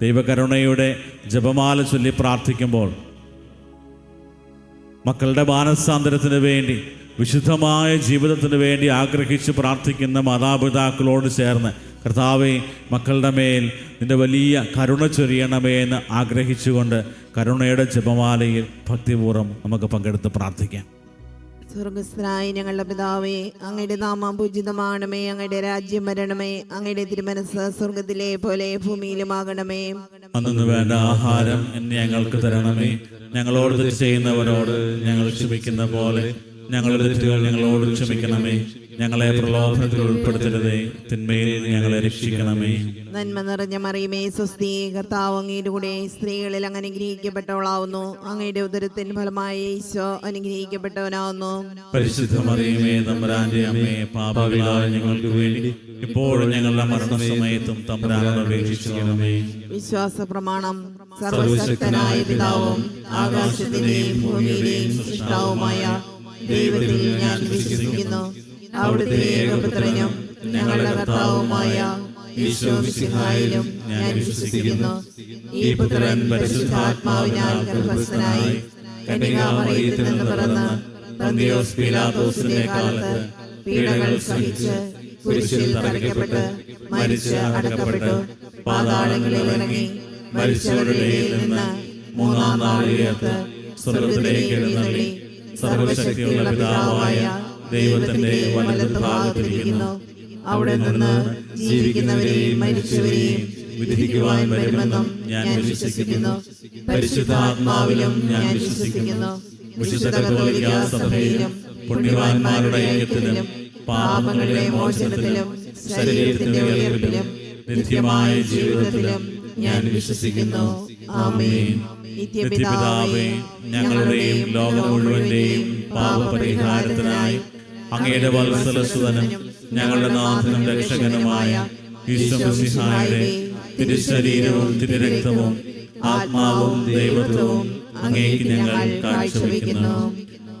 ദൈവകരുണയുടെ ജപമാല ചൊല്ലി പ്രാർത്ഥിക്കുമ്പോൾ മക്കളുടെ മാനസാന്തരത്തിന് വേണ്ടി വിശുദ്ധമായ ജീവിതത്തിന് വേണ്ടി ആഗ്രഹിച്ച് പ്രാർത്ഥിക്കുന്ന മാതാപിതാക്കളോട് ചേർന്ന് കർത്താവെ മക്കളുടെ മേൽ നിന്റെ വലിയ കരുണ ചൊരിയണമേ എന്ന് ആഗ്രഹിച്ചുകൊണ്ട് കരുണയുടെ ജപമാലയിൽ ഭക്തിപൂർവം നമുക്ക് പങ്കെടുത്ത് പ്രാർത്ഥിക്കാം. സ്വർഗസ്ഥനായ ഞങ്ങളുടെ പിതാവേ അങ്ങയുടെ നാമം പൂജിതമാണമേ അങ്ങയുടെ രാജ്യം വരണമേ അങ്ങയുടെ തിരുമനസ് സ്വർഗത്തിലെ പോലെ ഭൂമിയിലുമാകണമേ. അന്നു വേണ്ട ആഹാരം ഞങ്ങൾക്ക് തരണമേ. ഞങ്ങളോട് ചെയ്യുന്നവരോട് ഞങ്ങൾ ക്ഷമിക്കുന്ന പോലെ ഞങ്ങളുടെ ഞങ്ങളോട് ക്ഷമിക്കണമേ. ഞങ്ങളെ പ്രലോഭനത്തിൽ ഉൾപ്പെടുത്തരുതേ. തിന്മയിൽ ഞങ്ങളെ രക്ഷിക്കണമേ. നന്മ നിറഞ്ഞ മറിയുമേ സ്വസ്തി. കർത്താവ് അങ്ങയുടെ കൂടെ സ്ത്രീകളിൽ അങ്ങ് അനുഗ്രഹിക്കപ്പെട്ടവളാവുന്നു അങ്ങയുടെ ഉദരത്തിൻ ഫലമായി ഈശോ അനുഗ്രഹിക്കപ്പെട്ടവനാവുന്നു. പരിശുദ്ധ മറിയുമേ തമ്പുരാന്റെ അമ്മയെ പാപവിലായ ഞങ്ങൾക്ക് വേണ്ടി ഇപ്പോഴും ഞങ്ങളുടെ മരണസമയത്തും തമ്പുരാനോട് അപേക്ഷിക്കണമേ വിശ്വാസ പ്രമാണം സർവശക്തനായ പിതാവും ആകാശത്തിന്റെയും ഭൂമിയുടെയും സൃഷ്ടാവുമായ ദൈവത്തിൽ ഞാൻ വിശ്വസിക്കുന്നു. അവിടുത്തെ ഏകപുത്രനും ഞങ്ങളുടെ കർത്താവുമായ ഈശോ ഞാൻ വിശ്വസിക്കുന്നു. ഈ പുത്രൻ പരിശുദ്ധാത്മാവിനാൽ ഗർഭസ്ഥനായി കന്യകാമറിയത്തിൽ നിന്ന് പിറന്ന് പന്തിയോസ് പീലാദോസിന്റെ കാലത്ത് പീഡകൾ സഹിച്ച് കുരിശിൽ തറയ്ക്കപ്പെട്ട് മരിച്ച് അടക്കപ്പെട്ടു. പാതാളങ്ങളിൽ ഇറങ്ങി മരിച്ചവരുടെ ഇടയിൽ നിന്ന് മൂന്നാം ഉയർത്ത് സ്വർഗത്തിലേക്ക് എഴുന്നള്ളി. സർവശക്തിയുള്ള പിതാവായ ദൈവത്തിന്റെ വലത് ഭാഗത്തിരിക്കുന്നു അവിടെ നിന്ന് ജീവിക്കുന്നവരെയും മരിച്ചവരെയും വിധിക്കുവാൻ വരുമെന്നും ഞാൻ വിശ്വസിക്കുന്നു. പരിശുദ്ധാത്മാവിലും ഞാൻ വിശ്വസിക്കുന്നു. വിശുദ്ധ കത്തോലിക്ക സഭയിലും പുണ്യവാന്മാരുടെ ഐക്യത്തിലും പാപങ്ങളുടെ മോചനത്തിലും ശരീരത്തിന്റെ ഉയർപ്പിലും നിത്യമായ ജീവിതത്തിലും ഞാൻ വിശ്വസിക്കുന്നു. ആമേൻ. ഞങ്ങളുടെയും ലോകം മുഴുവന്റെയും പാപപരിഹാരത്തിനായി അങ്ങയുടെ വത്സലസുതനും ഞങ്ങളുടെ നാഥനും രക്ഷകനുമായ ഈശ്വരസിഹായുടെ തിരുശരീരവും തിരുരക്തവും ആത്മാവും ദൈവത്വവും അങ്ങേക്ക് ഞങ്ങൾ കാഴ്ചവെക്കുന്നു.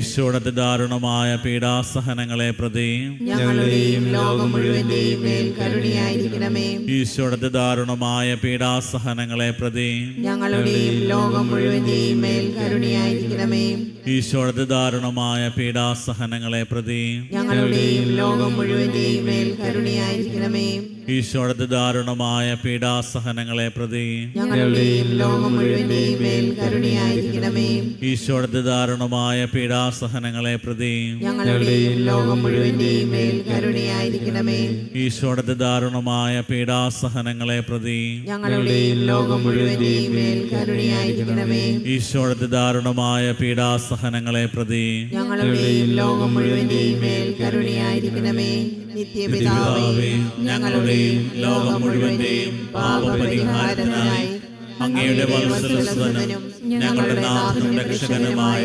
ഈശോയുടെ ദാരുണമായ പീഡാസഹനങ്ങളെ പ്രതി ഞങ്ങളുടെയും ലോകം മുഴുവന്റെയും മേൽ കരുണയായിരിക്കണമേ. ഈശോയുടെ ദാരുണമായ പീഡാസഹനങ്ങളെ പ്രതി ഞങ്ങളുടെയും ലോകം മുഴുവന്റെയും മേൽ കരുണയായിരിക്കണമേ. ഈശോയുടെ ദാരുണമായ പീഡാസഹനങ്ങളെ പ്രതി ഞങ്ങളുടെയും ലോകം മുഴുവന്റെയും മേൽ കരുണയായിരിക്കണമേ. ഈശോയുടെ ദാരുണമായ പീഡാസഹനങ്ങളെ പ്രതി ഞങ്ങളുടെയും ലോകം മുഴുവന്റെയും മേൽ കരുണയായിരിക്കണമേ. ഈശോയുടെ ദാരുണമായ പീഡാസഹനങ്ങളെ പ്രതി ഞങ്ങളുടെയും ലോകം മുഴുവന്റെയും മേൽ കരുണയായിരിക്കണമേ. ഈശോയുടെ ദാരുണമായ പീഡാസഹനങ്ങളെ പ്രതി ഞങ്ങളുടെയും ലോകം മുഴുവന്റെയും മേൽ കരുണയായിരിക്കണമേ. ഈശോയുടെ ദാരുണമായ പീഡാസഹനങ്ങളെ പ്രതി ഞങ്ങളുടെയും ലോകം മുഴുവന്റെയും മേൽ കരുണയായിരിക്കണമേ. നിത്യപിതാവേ ഞങ്ങളുടെയും ലോകം മുഴുവന്റെയും പാപപരിഹാരത്തിനായി അങ്ങയുടെ വത്സലസുതനും ഞങ്ങളുടെ നാഥനും രക്ഷകനുമായ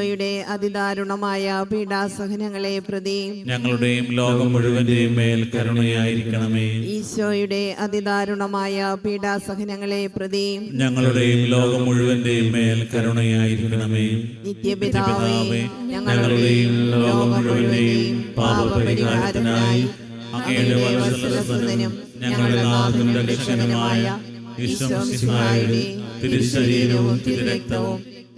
ഈശോയുടെ അതിദാരുണമായ പീഡാസഹനങ്ങളെ പ്രതി ഞങ്ങളുടെയും ലോകം മുഴുവന്റെയും മേൽ കരുണയായിരിക്കണമേ. ഈശോയുടെ അതിദാരുണമായ പീഡാസഹനങ്ങളെ പ്രതി ഞങ്ങളുടെയും ലോകം മുഴുവന്റെയും മേൽ കരുണയായിരിക്കണമേ. നിത്യപിതാവേ ഞങ്ങളുടെയും ലോകം മുഴുവന്റെയും പാപപരിഹാരത്തിനായി അങ്ങയുടെ വത്സലസുതനും ഞങ്ങളുടെ നാഥനും രക്ഷകനുമായ ഈശ്വരയുടെ തിരുശരീരവും തിരുരക്തവും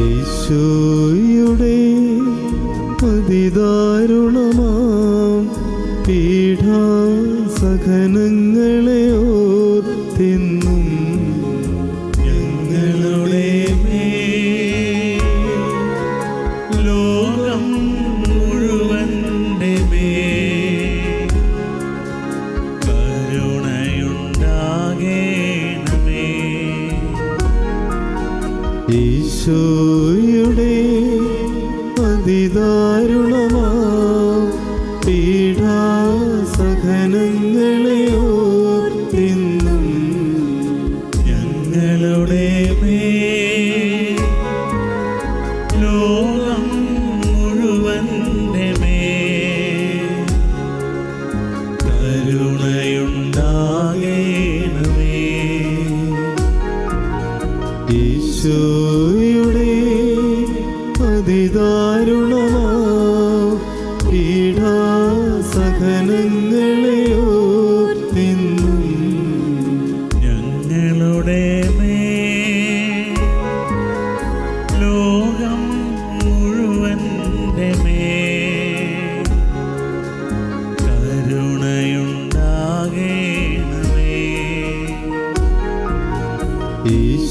യേശോയുടെ അതിദാരുണമാം പീഠാസഹനങ്ങളെ ഓർത്തെന്നും ഈശോയുടെ അതിദാരുണമാം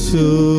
ഈശോയുടെ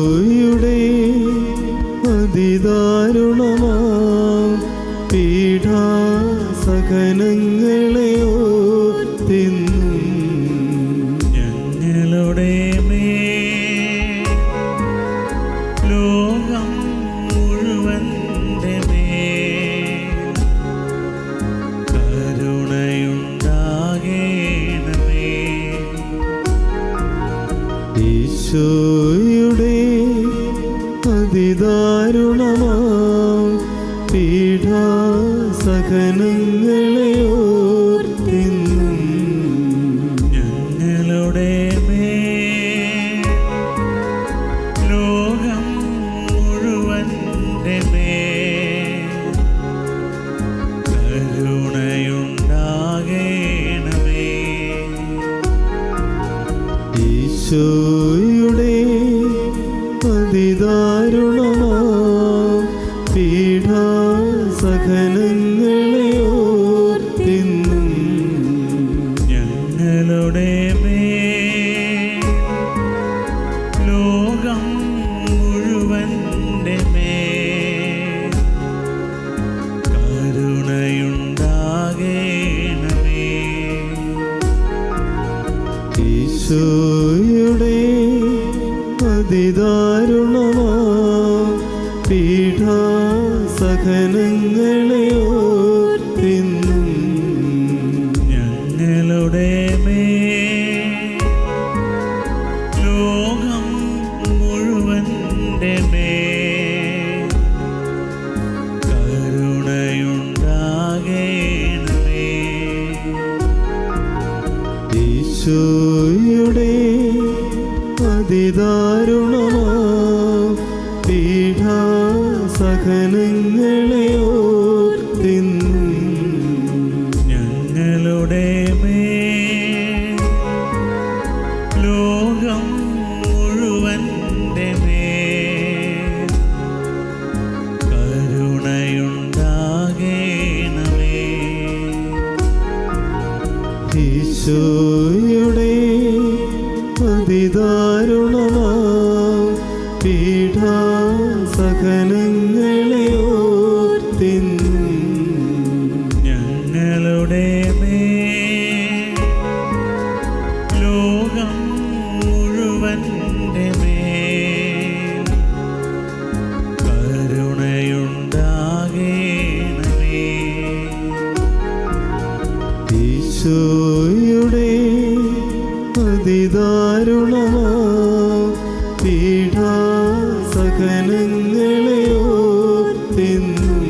ഓർത്തെന്നും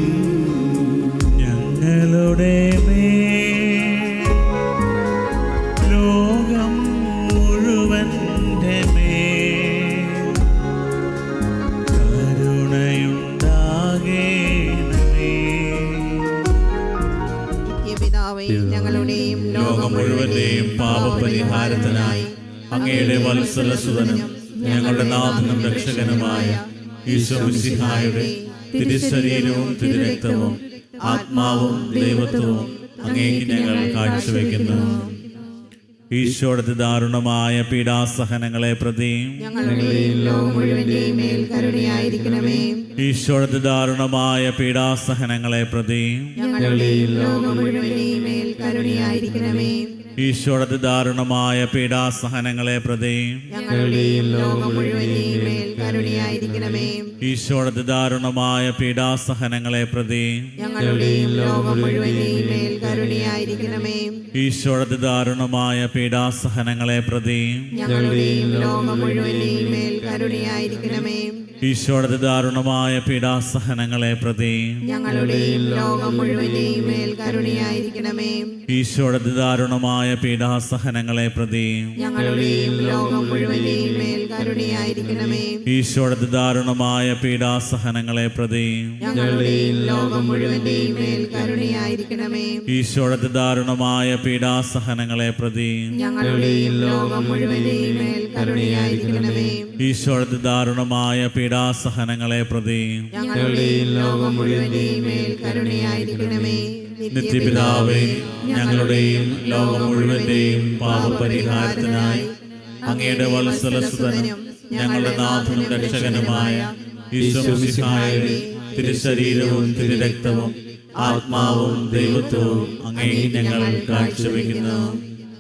ഞങ്ങളുടെ ലോകം മുഴുവന്റെ ഞങ്ങളുടെയും ലോകം മുഴുവന്റെയും പാപപരിഹാരത്തിനായി അങ്ങയുടെ വത്സലസുതനും ഞങ്ങളുടെ നാഥനും രക്ഷകനുമായ ഈശോ മിശിഹായുടെ തിരുശരീരവും തിരുരക്തവും ആത്മാവും ദൈവത്വവും അങ്ങേക്ക് ഞങ്ങൾ കാഴ്ചവെക്കുന്നു. ഈശോയുടെ ദാരുണമായ പീഡാസഹനങ്ങളെ പ്രതി ഈശോയുടെ ദാരുണമായ പീഡാസഹനങ്ങളെ പ്രതി ഞങ്ങളുടെയും ലോകം മുഴുവന്റെയും മേൽ കരുണയായിരിക്കണമേ. ഈശോയുടെ ദാരുണമായ പീഡാസഹനങ്ങളെ പ്രതി ഞങ്ങളുടെയും ലോകം മേൽ കരുണയായിരിക്കണമേ. ഈശോയുടെ ദാരുണമായ പീഡാസഹനങ്ങളെ പ്രതി ഞങ്ങളുടെയും ലോകം മുഴുവന്റെയും മേൽ കരുണയായിരിക്കണമേ. ദാരുണമായ പീഡാസഹനങ്ങളെ പ്രതി ഞങ്ങളുടെയും ലോകം മുഴുവന്റെയും മേൽ കരുണയായിരിക്കണമേ. ദാരുണമായ പീഡാസഹനങ്ങളെ പ്രതി ഞങ്ങളുടെയും ലോകം മുഴുവന്റെയും മേൽ കരുണയായിരിക്കണമേ. ദാരുണമായ പീഡാസഹനങ്ങളെ പ്രതി ഞങ്ങളുടെയും ലോകം മുഴുവന്റെയും മേൽ കരുണയായിരിക്കണമേ ദാരുണമായ പീഡാസഹനങ്ങളെ പ്രതി. ഞങ്ങളുടെയും ലോകം മുഴുവന്റെയും മേൽ കരുണയായിരിക്കണമേ. ദാരുണമായ പീഡാസഹനങ്ങളെ പ്രതി. ഞങ്ങളുടെയും ലോകം മുഴുവന്റെയും മേൽ കരുണയായിരിക്കണമേ. ദാരുണമായ പീഡാസഹനങ്ങളെ പ്രതി. ഞങ്ങളുടെയും ലോകം മുഴുവന്റെയും മേൽ കരുണയായിരിക്കണമേ. നിത്യപിതാവേ ഞങ്ങളുടെയും ലോകം മുഴുവന്റെയും പാപപരിഹാരത്തിനായി അങ്ങയുടെ വത്സലസുതനും ഞങ്ങളുടെ നാഥനും രക്ഷകനുമായ ഈശ്വരസിഹായുടെ തിരുശരീരവും തിരുരക്തവും ആത്മാവും ദൈവത്വവും അങ്ങേ ഞങ്ങൾ കാഴ്ചവെക്കുന്നു.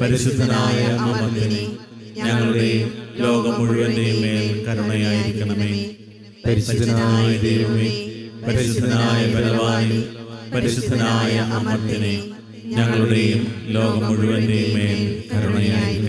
പരിശുദ്ധനായ അമർത്തിനെ ഞങ്ങളുടെയും ലോകം മുഴുവന്റെയും മേൽ കരുണയായിരിക്കണമേ. പരിശുദ്ധനായ ദൈവമേ പരിശുദ്ധനായ ബലവാനി പരിശുദ്ധനായ അമർത്തിനെ ഞങ്ങളുടെയും ലോകം മുഴുവന്റെയും മേൽ കരുണയായിരിക്കണമേ.